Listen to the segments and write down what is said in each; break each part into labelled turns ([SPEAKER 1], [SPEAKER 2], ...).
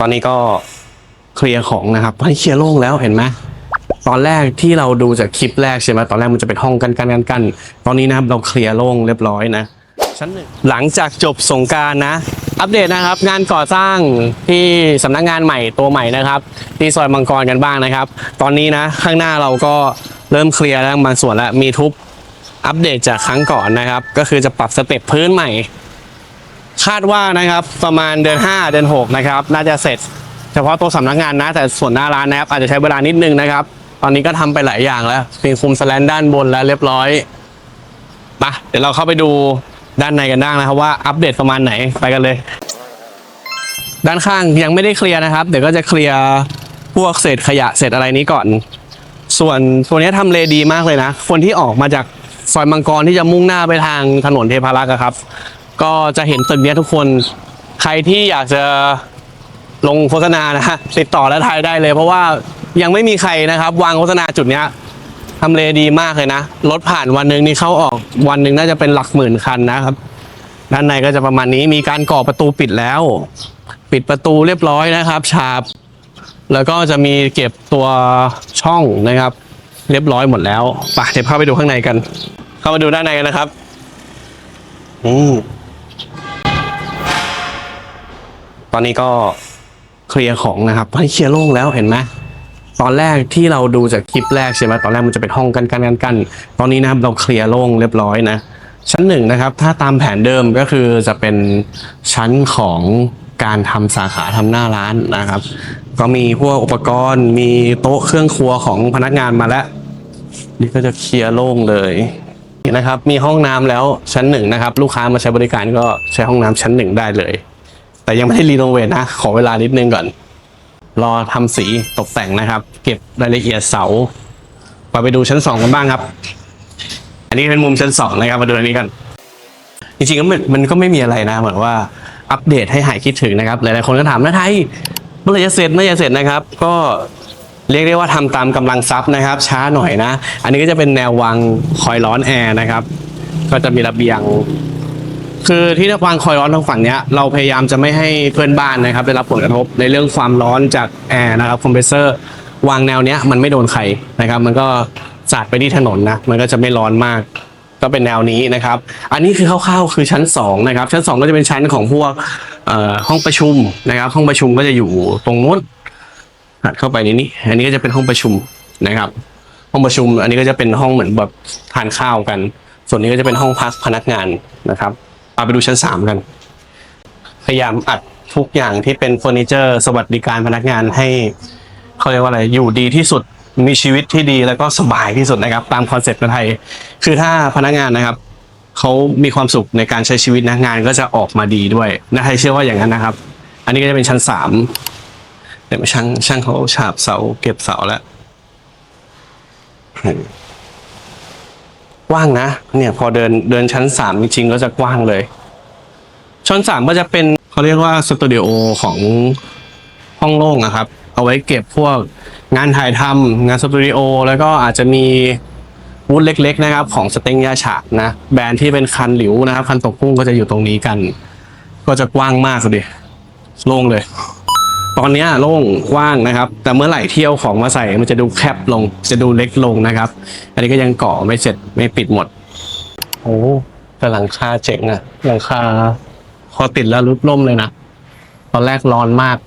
[SPEAKER 1] ตอนนี้ก็เคลียร์ของนะครับให้เคลียร์โล่งแล้วเห็นไหมตอนแรกที่เราดูจากคลิปแรกใช่ไหมตอนแรกมันจะเป็นห้องกันกันกันกันตอนนี้นะครับเราเคลียร์โล่งเรียบร้อยนะชั้นหนึ่งหลังจากจบสงการนะ อัปเดตนะครับ งานก่อสร้างที่สำนักงานใหม่ตัวใหม่นะครับที่ซอยมังกรกันบ้างนะครับ ตอนนี้นะข้างหน้าเราก็เริ่มเคลียร์แล้วบางส่วนแล้วมีทุบอัปเดตจากครั้งก่อนนะครับ ก็คือจะปรับสเต็ปพื้นใหม่ คาดว่านะครับประมาณเดือน 5 เดือน 6 นะครับ น่าจะเสร็จ เฉพาะตัวสำนักงานนะ แต่ส่วนหน้าร้านนะครับอาจจะใช้เวลานิดนึงนะครับ ตอนนี้ก็ทำไปหลายอย่างแล้วป็นคุมสแลนด้านบนแล้วเรียบร้อยมาเดี๋ยวเราเข้าไปดูด้านในกันบ้างนะครับว่าอัปเดตประมาณไหนไปกันเลย ด้านข้างยังไม่ได้เคลียร์นะครับ เดี๋ยวก็จะเคลียร์พวกเศษขยะเศษอะไรนี้ก่อน ส่วนตัวนี้ทำเลดีมากเลยนะ คนที่ออกมาจากซอยมังกรที่จะมุ่งหน้าไปทางถนนเทพารักษ์ครับ ก็จะเห็นตึกนี้ทุกคนใครที่อยากจะลงโฆษณานะฮะติดต่อและทายได้เลย เพราะว่ายังไม่มีใครนะครับ วางโฆษณาจุดเนี้ยทำเลดีมากเลยนะรถผ่านวันหนึ่งนี่เข้าออกวันหนึ่งน่าจะเป็นหลักหมื่นคันนะครับ ด้านในก็จะประมาณนี้มีการก่อประตูปิดแล้ว ปิดประตูเรียบร้อยนะครับ ฉาบ แล้วก็จะมีเก็บตัวช่องนะครับ เรียบร้อยหมดแล้วไปเดี๋ยวเข้าไปดูข้างในกัน เข้ามาดูด้านในกันนะครับอืม ตอนนี้ก็เคลียร์ของนะครับให้เคลียร์โล่งแล้วเห็นไหมตอนแรกที่เราดูจากคลิปแรกใช่ไหมตอนแรกมันจะเป็นห้องกันกันกันกันตอนนี้นะครับเราเคลียร์โล่งเรียบร้อยนะ ชั้นหนึ่งนะครับ ถ้าตามแผนเดิมก็คือจะเป็นชั้นของการทำสาขาทำหน้าร้านนะครับ ก็มีพวกอุปกรณ์มีโต๊ะเครื่องครัวของพนักงานมาแล้ว นี่ก็จะเคลียร์โล่งเลยนี่นะครับ มีห้องน้ำแล้วชั้นหนึ่งนะครับ ลูกค้ามาใช้บริการก็ใช้ห้องน้ำชั้นหนึ่งได้เลย แต่ยังไม่ได้รีโนเวทนะ ขอเวลานิดนึงก่อน รอทำสีตกแต่งนะครับ เก็บรายละเอียดเสาไปไปดูชั้นสองกันบ้างครับ อันนี้เป็นมุมชั้นสองนะครับมาดูอันนี้กัน จริงๆก็มันมันก็ไม่มีอะไรนะ เหมือนว่าอัปเดตให้หายคิดถึงนะครับ หลายๆคนก็ถามนะไทยเมื่อไหรจะเสร็จเมื่อไหรจะเสร็จนะครับ ก็เรียกได้ว่าทำตามกำลังทรัพย์นะครับ ช้าหน่อยนะ อันนี้ก็จะเป็นแนววางคอยร้อนแอร์นะครับ ก็จะมีระเบียง คือที่วางคอยร้อนทางฝั่งเนี้ยเราพยายามจะไม่ให้เพื่อนบ้านนะครับได้รับผลกระทบในเรื่องความร้อนจากแอร์นะครับคอมเพรสเซอร์วางแนวเนี้ยมันไม่โดนใครนะครับ มันก็สาดไปที่ถนนนะมันก็จะไม่ร้อนมาก ก็เป็นแนวนี้นะครับ อันนี้คือคร่าวๆคือชั้นสองนะครับชั้นสองก็จะเป็นชั้นของพวกเอ่อห้องประชุมนะครับ ห้องประชุมก็จะอยู่ตรงนู้นถัดเข้าไปในนี้อันนี้ก็จะเป็นห้องประชุมนะครับ ห้องประชุม อันนี้ก็จะเป็นห้องเหมือนแบบทานข้าวกัน ส่วนนี้ก็จะเป็นห้องพักพนักงานนะครับ เอาไปดูชั้นสามกัน พยายามอัดทุกอย่างที่เป็นเฟอร์นิเจอร์ สวัสดิการพนักงานให้เขาเรียกว่าอะไรอยู่ดีที่สุดมีชีวิตที่ดีแล้วก็สบายที่สุดนะครับ ตามคอนเซ็ปต์ในไทย คือถ้าพนักงานนะครับเขามีความสุขในการใช้ชีวิตนะงานก็จะออกมาดีด้วยนะไทยเชื่อว่าอย่างนั้นนะครับ อันนี้ก็จะเป็นชั้นสามเดี๋ยวช่างช่างเขาฉาบเสาเก็บเสาแล้ว กว้างนะ เนี่ยพอเดินเดินชั้นสามจริงๆก็จะกว้างเลย ชั้นสามก็จะเป็นเขาเรียกว่าสตูดิโอของห้องโล่งนะครับ เอาไว้เก็บพวกงานถ่ายทำงานสตูดิโอแล้วก็อาจจะมีวูดเล็ก ๆ นะครับ ของสเต็งยาฉานะ แบรนด์ที่เป็นคันหลิวนะครับ คันตกพุ่งก็จะอยู่ตรงนี้กัน ก็จะกว้างมากเลยโล่งเลย ตอนเนี้ยโล่งกว้างนะครับ แต่เมื่อไหร่เที่ยวของมาใส่มันจะดูแคบลง จะดูเล็กลงนะครับ อันนี้ก็ยังก่อไม่เสร็จไม่ปิดหมด โอ้แต่หลังคาเจ๋งอะหลังคาพอติดแล้วรุดล่มเลยนะ ตอนแรกร้อนมาก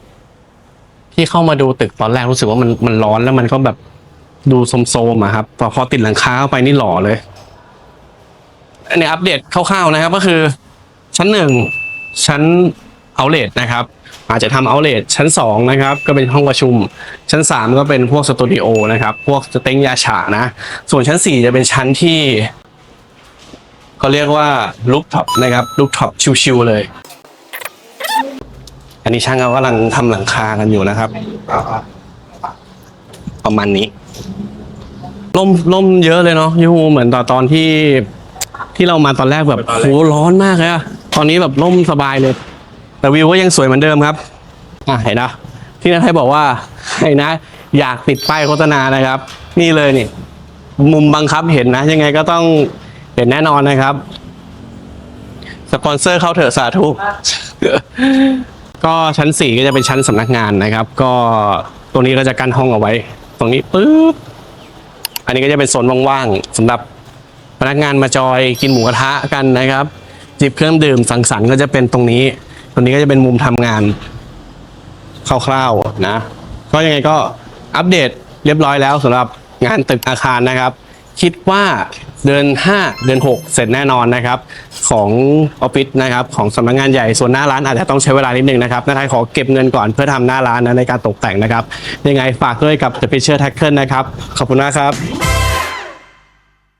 [SPEAKER 1] ที่เข้ามาดูตึกตอนแรกรู้สึกว่ามันมันร้อนแล้วมันก็แบบดูโสมๆอะครับพอพอติดหลังคาเข้าไปนี่หล่อเลยอันนี้อัปเดตคร่าวๆนะครับ ก็คือ ชั้นหนึ่งชั้น เอาเลทนะครับอาจจะทำเอาเลทชั้นสองนะครับก็เป็นห้องประชุม ชั้นสามก็เป็นพวกสตูดิโอนะครับพวกสเต็งยาฉานะส่วนชั้นสี่จะเป็นชั้นที่เขาเรียกว่าลูกท็อปนะครับลูกท็อปชิวๆเลย อันนี้ช่างเขากำลังทำหลังคากันอยู่นะครับ ประมาณนี้ล่มล่มเยอะเลยเนาะยูเหมือนตอนตอนที่ที่เรามาตอนแรกแบบโหร้อนมากเลยอะตอนนี้แบบล่มสบายเลย แต่วิวก็ยังสวยเหมือนเดิมครับอะเห็นนะที่นัทไทยบอกว่าไอ้นะ อยากติดป้ายโฆษณานะครับ นี่เลยนี่ มุมบังคับเห็นนะ ยังไงก็ต้องเห็นแน่นอนนะครับ สปอนเซอร์เข้าเถอะสาธุก็ชั้นสี่ก็จะเป็นชั้นสำนักงานนะครับ ก็ตรงนี้ก็จะกั้นห้องเอาไว้ ตรงนี้ปุ๊บอันนี้ก็จะเป็นโซนว่างๆสำหรับพนักงานมาจอยกินหมูกระทะกันนะครับ จิบเครื่องดื่มสังสรรค์ก็จะเป็นตรงนี้ ตรงนี้ก็จะเป็นมุมทำงานคร่าวๆนะ ก็ยังไงก็อัปเดตเรียบร้อยแล้วสำหรับงานตึกอาคารนะครับ คิดว่าเดือน 5 เดือน 6 เสร็จแน่นอนนะครับ ของออฟฟิศนะครับ ของสำนักงานใหญ่ส่วนหน้าร้านอาจจะต้องใช้เวลานิดนึงนะครับนาไทยขอเก็บเงินก่อนเพื่อทำหน้าร้านนะในการตกแต่งนะครับ ยังไงฝากด้วยกับ The Picture Tackle นะครับ ขอบคุณมากครับ